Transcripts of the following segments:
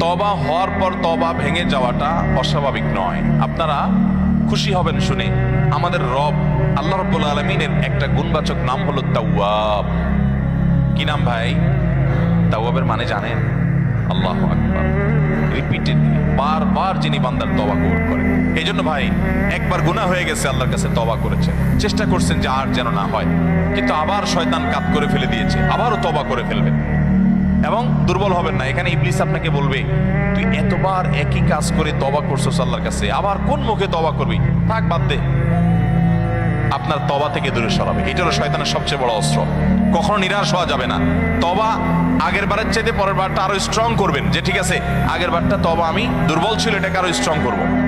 তবা হওয়ার পর তবা ভেঙে যাওয়াটা অস্বাভাবিক নয়। আপনারা খুশি হবেন শুনে আমাদের রব আল্লাহ রব্বুল আলমিনের একটা গুণবাচক নাম হলো তাওয়াব। কি নাম ভাই? তাওয়াবের মানে জানেন? আল্লাহ আকবার। রিপিটেডলি বারবার যিনি বান্দার তবা কবুল করে এই জন্য ভাই, একবার গুনাহ হয়ে গেছে, আল্লাহর কাছে তবা করেছেন। চেষ্টা করছেন যে আর যেন না হয়। কিন্তু আবার শয়তান কাত করে ফেলে দিয়েছে, আবারও তবা করে ফেলবেন। এবং দুর্বল হবেন না। এখানে ইবলিস আপনাকে বলবে, তুই এতবার একই কাজ করে তবা করছ আল্লাহর কাছে, আবার কোন মুখে তবা করবি? থাক, বাদ দে। আপনার তবা থেকে দূরে সরাবে। এটা হলো শয়তানের সবচেয়ে বড় অস্ত্র। কখনো নিরাশ হওয়া যাবে না। তবা আগের বারের চাইতে পরের বারটা আরও স্ট্রং করবেন। যে ঠিক আছে, আগের বারটা তবা আমি, দুর্বল ছিল, এটাকে আরও স্ট্রং করব।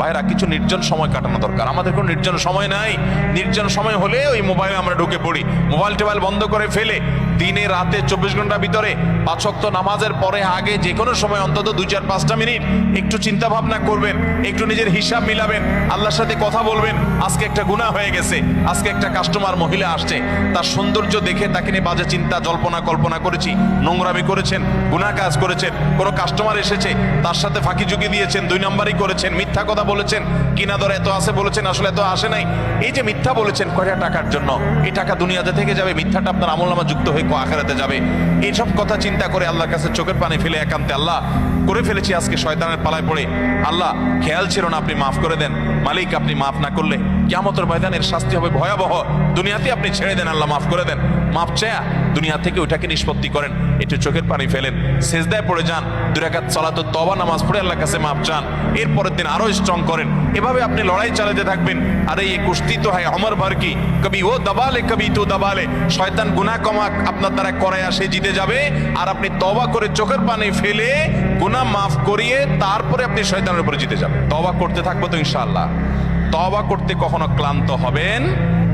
ভাইরা, কিছু নির্জন সময় কাটানো দরকার। আমাদের কোনো নির্জন সময় নাই। নির্জন সময় হলে ওই মোবাইলে আমরা ঢুকে পড়ি। মোবাইল টোবাইল বন্ধ করে ফেলে দিনে রাতে চব্বিশ ঘণ্টার ভিতরে পাঁচক্ত নামাজের পরে আগে যে কোনো সময় অন্তত দুই, চার, পাঁচটা মিনিট একটু চিন্তা ভাবনা করবেন, একটু নিজের হিসাব মিলাবেন, আল্লাহর সাথে কথা বলবেন, আজকে একটা গুনাহ হয়ে গেছে, আজকে একটা কাস্টমার মহিলা আসছে, তার সৌন্দর্য দেখে তাকে নিয়ে বাজে চিন্তা, জল্পনা, কল্পনা করেছি, নোংরামি করেছেন, গুনাহ কাজ করেছেন, কোনো কাস্টমার এসেছে, তার সাথে ফাঁকি ঝুঁকি দিয়েছেন, দুই নম্বরই করেছেন, মিথ্যা কথা বলেছেন কিনা দর এত আছে বলেছেন, আসলে এত আসে নাই। এই যে মিথ্যা বলেছেন, কয়টা টাকার জন্য? এই টাকা দুনিয়াতে থেকে যাবে, মিথ্যাটা আপনার আমল নামা যুক্ত হয়ে আখেরাতে যাবে। এইসব কথা চিন্তা করে আল্লাহর কাছে চোখের পানি ফেলে একান্তে আল্লাহ, করে ফেলেছি আজকে শয়তানের পালায় পড়ে। আল্লাহ, খেয়াল ছিল না, আপনি মাফ করে দেন। মালিক, আপনি মাফ না করলে কেমতের ময়দানের শাস্তি হবে ভয়াবহ। দুনিয়াতে আপনি ছেড়ে দেন, আল্লাহ মাফ করে দেন। মাফ চেয়া দুনিয়া থেকে ওইটাকে নিষ্পত্তি করেন, একটু চোখের পানি ফেলেন। সেজদায় পড়ে যান দুরাকাত চলাতো তবা নামাজ পড়ে আল্লাহর কাছে মাফ চান। এর পরের দিন আরও স্ট্রং করেন। এভাবে আপনি লড়াই চালাতে থাকবেন। আরে এই কুস্তি তো হয় অমর ভর কি কবি ও দাবালে, কবি তো দাবালে। শয়তান গুনা কমা আপনার দ্বারা করায়া সে জিতে যাবে। আর আপনি তবা করে চোখের পানি ফেলে গুনা মাফ করিয়ে তারপরে আপনি শয়তানের উপরে জিতে যাবেন। তবা করতে থাকব তো ইনশাআল্লাহ। তবা করতে কখনো ক্লান্ত হবেন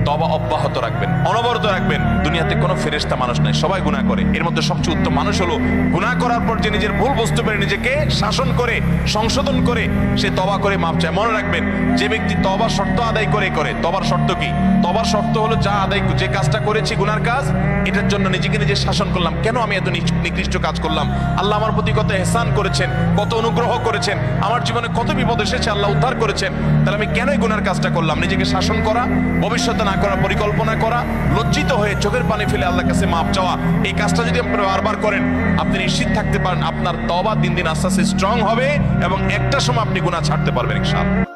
তবা অব্যাহত রাখবেন, অনবরত রাখবেন। দুনিয়াতে কোনো ফেরেস্তা মানুষ নাই, সবাই গুনাহ করে। এর মধ্যে সবচেয়ে উত্তম মানুষ হলো, গুনাহ করার পর যে নিজের ভুল বুঝতে পেরে, নিজেকে শাসন করে, সংশোধন করে, সে তবা করে মাপ চায়। মনে রাখবেন, যে ব্যক্তি তবার শর্ত আদায় করে করে। তবার শর্ত কি? তবার শর্ত হলো যা আদায় যে কাজটা করেছি, গুনার কাজ, এটার জন্য নিজেকে নিজে শাসন করলাম। কেন আমি এত নিকৃষ্ট কাজ করলাম? আল্লাহ আমার প্রতি কত এহসান করেছেন, কত অনুগ্রহ করেছেন। আমার জীবনে কত বিপদ এসেছে, আল্লাহ উদ্ধার করেছেন। তাহলে আমি কেনই গুনার কাজটা করলাম? নিজেকে শাসন করা, ভবিষ্যতে না করার পরিকল্পনা করা, লজ্জিত হয়ে চোখের পানি ফেলে আল্লাহর কাছে মাপ চাওয়া, এই কাজটা যদি আপনি বারবার করেন, আপনি নিশ্চিত থাকতে পারেন আপনার তবা দিন দিন আস্তে আস্তে স্ট্রং হবে এবং একটা সময় আপনি গুনাহ ছাড়তে পারবেন ইনশাআল্লাহ।